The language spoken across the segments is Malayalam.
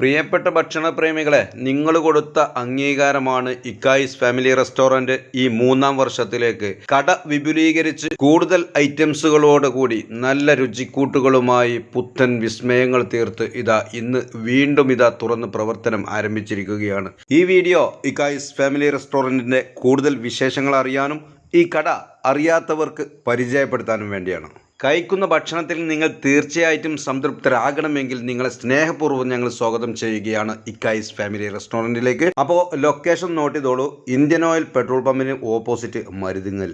പ്രിയപ്പെട്ട ഭക്ഷണപ്രേമികളെ നിങ്ങൾ കൊടുത്ത അംഗീകാരമാണ് ഇക്കായിസ് ഫാമിലി റെസ്റ്റോറന്റ് ഈ മൂന്നാം വർഷത്തിലേക്ക്. കട വിപുലീകരിച്ച് കൂടുതൽ ഐറ്റംസുകളോടുകൂടി നല്ല രുചിക്കൂട്ടുകളുമായി പുത്തൻ വിസ്മയങ്ങൾ തീർത്ത് ഇതാ ഇന്ന് വീണ്ടും ഇതാ തുറന്ന് പ്രവർത്തനം ആരംഭിച്ചിരിക്കുകയാണ്. ഈ വീഡിയോ ഇക്കായിസ് ഫാമിലി റെസ്റ്റോറന്റിന്റെ കൂടുതൽ വിശേഷങ്ങൾ അറിയാനും ഈ കട അറിയാത്തവർക്ക് പരിചയപ്പെടുത്താനും വേണ്ടിയാണ്. കഴിക്കുന്ന ഭക്ഷണത്തിൽ നിങ്ങൾ തീർച്ചയായിട്ടും സംതൃപ്തരാകണമെങ്കിൽ നിങ്ങളെ സ്നേഹപൂർവം ഞങ്ങൾ സ്വാഗതം ചെയ്യുകയാണ് ഇക്കായിസ് ഫാമിലി റെസ്റ്റോറന്റിലേക്ക്. അപ്പോൾ ലൊക്കേഷൻ നോട്ട് ചെയ്തോളൂ. ഇന്ത്യൻ ഓയിൽ പെട്രോൾ പമ്പിന് opposite Maruthungal.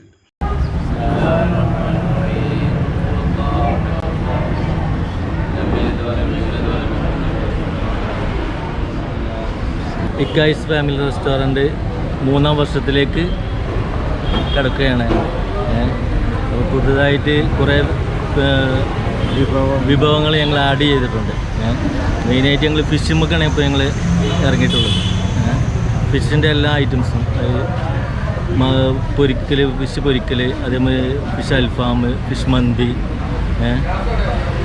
Ikkayis family restaurant മൂന്നാം വർഷത്തിലേക്ക് കിടക്കുകയാണ്. ഏ. പുതുതായിട്ട് കുറേ വിഭവങ്ങൾ ഞങ്ങൾ ആഡ് ചെയ്തിട്ടുണ്ട്. മെയിനായിട്ട് ഞങ്ങൾ ഫിഷ് മുക്കാണ് ഇപ്പോൾ ഞങ്ങൾ ഇറങ്ങിയിട്ടുള്ളത് ഫിഷിന്റെ എല്ലാ ഐറ്റംസും പൊരിക്കൽ ഫിഷ് പൊരിക്കൽ അതേമാതിരി ഫിഷ് അൽഫാം ഫിഷ് മന്തി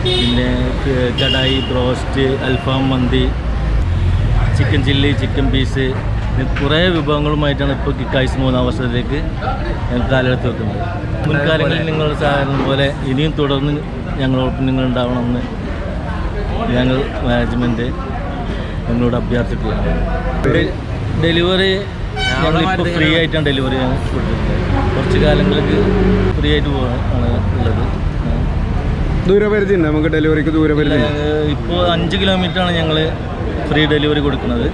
പിന്നെ കടായി ബ്രോസ്റ്റ് അൽഫാം മന്തി ചിക്കൻ ചില്ലി ചിക്കൻ പീസ് കുറേ വിഭവങ്ങളുമായിട്ടാണ് ഇപ്പോൾ കിക്കായ്സ് മൂന്നാം വർഷത്തിലേക്ക് ഞങ്ങൾ കാലെടുത്ത് വെക്കുന്നത്. മുൻകാലങ്ങളിൽ നിങ്ങൾ സഹകരണം പോലെ ഇനിയും തുടർന്ന് ഞങ്ങളോടൊപ്പം നിങ്ങൾ ഉണ്ടാവണമെന്ന് ഞങ്ങൾ മാനേജ്മെന്റ് നിങ്ങളോട് അഭ്യർത്ഥിക്കുകയാണ്. ഡെലിവറി ഞങ്ങളിപ്പോൾ ഫ്രീ ആയിട്ടാണ് ഡെലിവറി ഞങ്ങൾ കൊടുത്തിട്ടുള്ളത് കുറച്ച് കാലങ്ങൾക്ക് ഫ്രീ ആയിട്ട് പോവാണ് ഉള്ളത്. ദൂരപരിധി ഉണ്ട് നമുക്ക് ഡെലിവറിക്ക് ദൂരപരിധി. ഇപ്പോൾ അഞ്ച് കിലോമീറ്ററാണ് ഞങ്ങൾ ഫ്രീ ഡെലിവറി കൊടുക്കുന്നത്.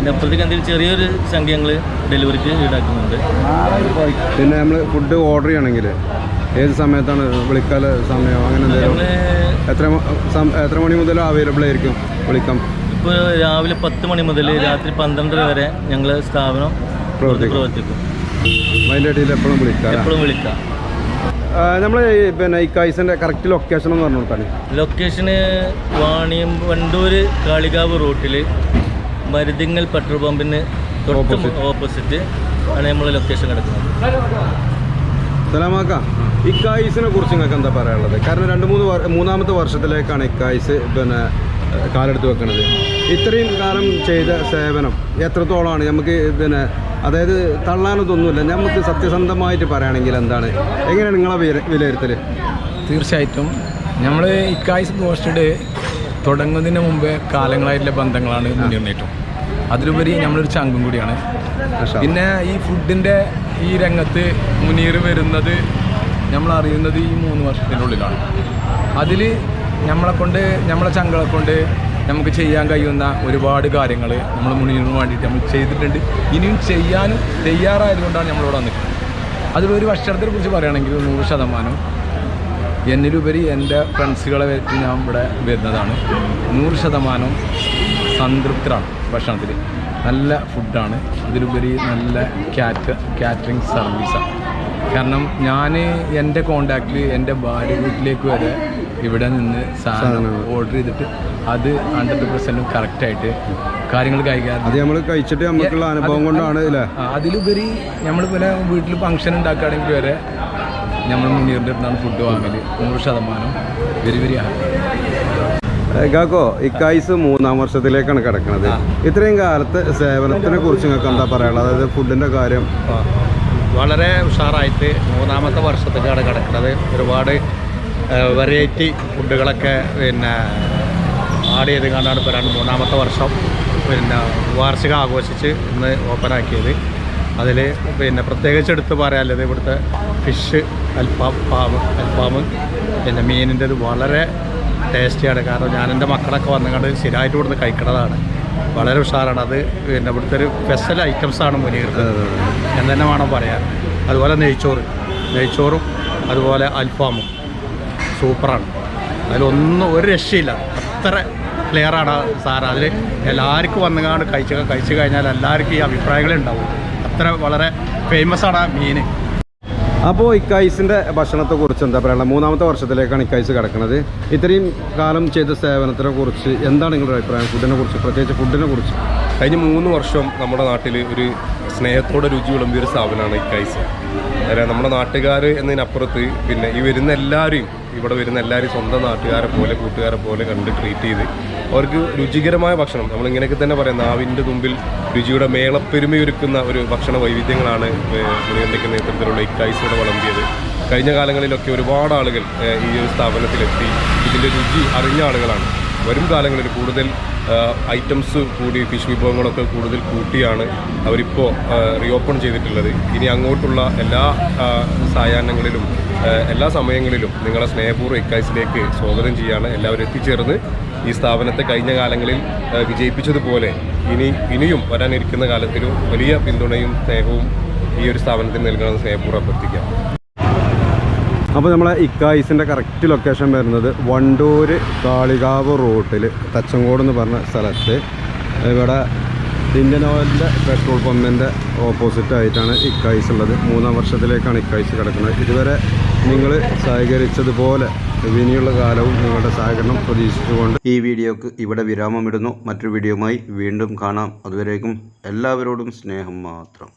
അതിന്റെ അപ്പുറത്തേക്ക് എന്തെങ്കിലും ചെറിയൊരു സംഖ്യ ഞങ്ങൾ ഡെലിവറിക്ക് ഈടാക്കുന്നുണ്ട്. പിന്നെ നമ്മൾ ഫുഡ് ഓർഡർ ചെയ്യണമെങ്കിൽ ഏത് സമയത്താണ് വിളിക്കാൽ സമയം? അങ്ങനെ എന്തെങ്കിലും എത്ര എത്ര മണി മുതൽ അവൈലബിൾ ആയിരിക്കും വിളിക്കാം ഇപ്പോൾ രാവിലെ പത്ത് മണി മുതൽ രാത്രി പന്ത്രണ്ടര വരെ ഞങ്ങൾ സ്ഥാപനം പ്രവർത്തിക്കും. അതിന്റെ ഇടയിൽ എപ്പോഴും വിളിക്കാം എപ്പോഴും വിളിക്കാം. നമ്മൾ പിന്നെ ഈ കൈസിന്റെ കറക്റ്റ് ലൊക്കേഷൻ എന്ന് പറഞ്ഞു കൊടുത്താണ് ലൊക്കേഷന് വാണിയം വണ്ടൂർ കാളികാവ് റൂട്ടിൽ മരുതിങ്ങൽ പെട്രോൾ പമ്പിന് തൊട്ട് ഓപ്പോസിറ്റ് ആണ് നമ്മൾ ലൊക്കേഷൻ കിടക്കുന്നത്. സലാമാക്ക ഇക്കായിസിനെ കുറിച്ച് നിങ്ങൾക്ക് എന്താ പറയാനുള്ളത്? കാരണം രണ്ട് മൂന്ന് മൂന്നാമത്തെ വർഷത്തിലേക്കാണ് ഇക്കായിസ് പിന്നെ കാലെടുത്ത് വെക്കുന്നത് ഇത്രയും കാലം ചെയ്ത സേവനം എത്രത്തോളമാണ്? നമുക്ക് പിന്നെ അതായത് തള്ളാനതൊന്നുമില്ല. നമുക്ക് സത്യസന്ധമായിട്ട് പറയുകയാണെങ്കിൽ എന്താണ്? എങ്ങനെയാണ് നിങ്ങളെ വിലയിരുത്തൽ തീർച്ചയായിട്ടും. നമ്മൾ ഇക്കായിസ് പോസ്റ്റഡ് തുടങ്ങുന്നതിന് മുമ്പേ കാലങ്ങളായിട്ടുള്ള ബന്ധങ്ങളാണ് മുന്നിർന്നിട്ടും അതിലുപരി നമ്മളൊരു ചങ്കും കൂടിയാണ്. പിന്നെ ഈ ഫുഡിന്റെ ഈ രംഗത്ത് മുനീർ വരുന്നത് നമ്മൾ അറിയുന്നത് ഈ മൂന്ന് വർഷത്തിനുള്ളിലാണ്. ഉള്ളിലാണ് അതിൽ നമ്മളെ കൊണ്ട് നമ്മളെ ചങ്കളെ കൊണ്ട് നമുക്ക് ചെയ്യാൻ കഴിയുന്ന ഒരുപാട് കാര്യങ്ങൾ നമ്മൾ മുനീറിന് വേണ്ടിയിട്ട് നമ്മൾ ചെയ്തിട്ടുണ്ട്. ഇനിയും ചെയ്യാനും തയ്യാറായതുകൊണ്ടാണ് നമ്മളിവിടെ വന്നിട്ടുള്ളത്. അതിലൊരു കുറിച്ച് പറയുകയാണെങ്കിൽ നൂറ് ശതമാനം എന്നിലുപരി എന്റെ ഫ്രണ്ട്സുകളെ വെച്ച് ഞാൻ ഇവിടെ വരുന്നതാണ്. നൂറ് ശതമാനം സംതൃപ്തരാണ് ഭക്ഷണത്തിൽ. നല്ല ഫുഡാണ്. അതിലുപരി നല്ല കാറ്റ കാറ്ററിങ് സർവീസാണ് കാരണം ഞാൻ എന്റെ കോണ്ടാക്റ്റിൽ എന്റെ ഭാര്യ വീട്ടിലേക്ക് വരെ ഇവിടെ നിന്ന് സാധനം ഓർഡർ ചെയ്തിട്ട് അത് ഹൺഡ്രഡ് പെർസെന്റും കറക്റ്റായിട്ട് കാര്യങ്ങൾ കൈകാര്യം അത് നമ്മൾ കഴിച്ചിട്ട് നമുക്കുള്ള അനുഭവം കൊണ്ടാണ് അതിലുപരി നമ്മൾ പിന്നെ വീട്ടിൽ ഫംഗ്ഷൻ ഉണ്ടാക്കുകയാണെങ്കിൽ വരെ നമ്മൾ അടുത്താണ് ഫുഡ് വാങ്ങൽ നൂറ് ശതമാനം വെരി വെരി ഗാക്കോ ഇക്കായിസ് മൂന്നാം വർഷത്തിലേക്കാണ് കിടക്കുന്നത് ഇത്രയും കാലത്ത് സേവനത്തിനെ കുറിച്ച് നിങ്ങൾക്ക് എന്താ പറയാനുള്ളത്? അതായത് ഫുഡിന്റെ കാര്യം. വളരെ ഉഷാറായിട്ട് മൂന്നാമത്തെ വർഷത്തേക്കാണ് കിടക്കുന്നത് ഒരുപാട് വെറൈറ്റി ഫുഡുകളൊക്കെ പിന്നെ ആഡ് ചെയ്ത് കണ്ടാണ് ഇപ്പോൾ രണ്ട് മൂന്നാമത്തെ വർഷം പിന്നെ വാർഷികം ആഘോഷിച്ച് ഇന്ന് ഓപ്പൺ ആക്കിയത്. അതിൽ പിന്നെ പ്രത്യേകിച്ച് എടുത്ത് പറയാനുള്ളത് ഇവിടുത്തെ ഫിഷ് അൽഫാം അൽഫാം. പിന്നെ മീനിന്റെത് വളരെ ടേസ്റ്റിയാണ്. കാരണം ഞാൻ എന്റെ മക്കളൊക്കെ വന്നുകൊണ്ട് സ്ഥിരമായിട്ട് ഇവിടുന്ന് കഴിക്കണതാണ്. വളരെ ഉഷാറാണ്. അത് പിന്നെ ഇവിടുത്തെ ഒരു സ്പെഷ്യൽ ഐറ്റംസാണ് മുനീർത്ത് എന്ന് തന്നെ വേണം പറയാൻ. അതുപോലെ നെയ്ച്ചോറ്. നെയ്ച്ചോറും അതുപോലെ അൽഫാമും. സൂപ്പറാണ്. അതിലൊന്നും ഒരു രക്ഷയില്ല. അത്ര ക്ലിയറാണ് സാർ അതിൽ എല്ലാവർക്കും വന്നുകൊണ്ട് കഴിച്ച് കഴിച്ചു കഴിഞ്ഞാൽ എല്ലാവർക്കും ഈ അഭിപ്രായങ്ങളേ ഉണ്ടാവും. അത്ര വളരെ ഫേമസ് ആണ് ആ മീൻ. അപ്പോൾ ഇക്കൈസിന്റെ ഭക്ഷണത്തെ കുറിച്ച് എന്താ പറയുക മൂന്നാമത്തെ വർഷത്തിലേക്കാണ് ഇക്കൈസ് കിടക്കുന്നത്. ഇത്രയും കാലം ചെയ്ത സേവനത്തിനെ കുറിച്ച് എന്താണ് നിങ്ങളുടെ അഭിപ്രായം? ഫുഡിനെ കുറിച്ച് പ്രത്യേകിച്ച് ഫുഡിനെ കുറിച്ച്. കഴിഞ്ഞ മൂന്ന് വർഷം നമ്മുടെ നാട്ടിൽ ഒരു സ്നേഹത്തോടെ രുചി വിളമ്പിയ ഒരു സ്ഥാപനമാണ് ഇക്കൈസ്. അതായത് നമ്മുടെ നാട്ടുകാർ എന്നതിനപ്പുറത്ത് പിന്നെ ഈ വരുന്ന എല്ലാവരെയും ഇവിടെ വരുന്ന എല്ലാവരും സ്വന്തം നാട്ടുകാരെ പോലെ കൂട്ടുകാരെ പോലെ കണ്ട് ട്രീറ്റ് ചെയ്ത് അവർക്ക് രുചികരമായ ഭക്ഷണം. നമ്മൾ ഇങ്ങനെയൊക്കെ തന്നെ പറയാം നാവിന്റെ മുമ്പിൽ രുചിയുടെ മേളപ്പെരുമയൊരുക്കുന്ന ഒരു ഭക്ഷണ വൈവിധ്യങ്ങളാണ് മുനിയന്റെ നേതൃത്വത്തിലുള്ള ഇക്കൈസിലൂടെ വളമ്പിയത്. കഴിഞ്ഞ കാലങ്ങളിലൊക്കെ ഒരുപാട് ആളുകൾ ഈ ഒരു സ്ഥാപനത്തിലെത്തി. ഇതിന്റെ രുചി അറിഞ്ഞ ആളുകളാണ്. വരും കാലങ്ങളിൽ കൂടുതൽ ഐറ്റംസ് കൂടി ഫിഷ് വിഭവങ്ങളൊക്കെ കൂടുതൽ കൂട്ടിയാണ് അവരിപ്പോൾ റീഓപ്പൺ ചെയ്തിട്ടുള്ളത്. ഇനി അങ്ങോട്ടുള്ള എല്ലാ സായാഹ്നങ്ങളിലും എല്ലാ സമയങ്ങളിലും നിങ്ങളെ സ്നേഹപൂർവം ഇക്കായ്സിലേക്ക് സ്വാഗതം ചെയ്യാണ് എല്ലാവരും എത്തിച്ചേർന്ന്. ഈ സ്ഥാപനത്തെ കഴിഞ്ഞ കാലങ്ങളിൽ വിജയിപ്പിച്ചതുപോലെ ഇനി ഇനിയും വരാനിരിക്കുന്ന കാലത്തിലും വലിയ പിന്തുണയും സ്നേഹവും ഈ ഒരു സ്ഥാപനത്തിന് നൽകണമെന്ന് സ്നേഹപൂർവം അഭ്യർത്ഥിക്കാം. അപ്പോൾ നമ്മളെ ഇക്കായിസിന്റെ കറക്റ്റ് ലൊക്കേഷൻ വരുന്നത് വണ്ടൂർ കാളികാവ് റൂട്ടിൽ തച്ചങ്കോട് എന്ന് പറഞ്ഞ സ്ഥലത്ത്. ഇവിടെ ഇന്ത്യൻ ഓയിലിന്റെ പെട്രോൾ പമ്പിന്റെ ഓപ്പോസിറ്റ് ആയിട്ടാണ് ഇക്കായിസ് ഉള്ളത്. മൂന്നാം വർഷത്തിലേക്കാണ് ഇക്കായിസ് കിടക്കുന്നത്. ഇതുവരെ നിങ്ങൾ സഹകരിച്ചതുപോലെ ഇനിയുള്ള കാലവും നിങ്ങളുടെ സഹകരണം പ്രതീക്ഷിച്ചുകൊണ്ട് ഈ വീഡിയോക്ക് ഇവിടെ വിരാമമിടുന്നു. മറ്റൊരു വീഡിയോയുമായി വീണ്ടും കാണാം. അതുവരേക്കും എല്ലാവരോടും സ്നേഹം മാത്രം.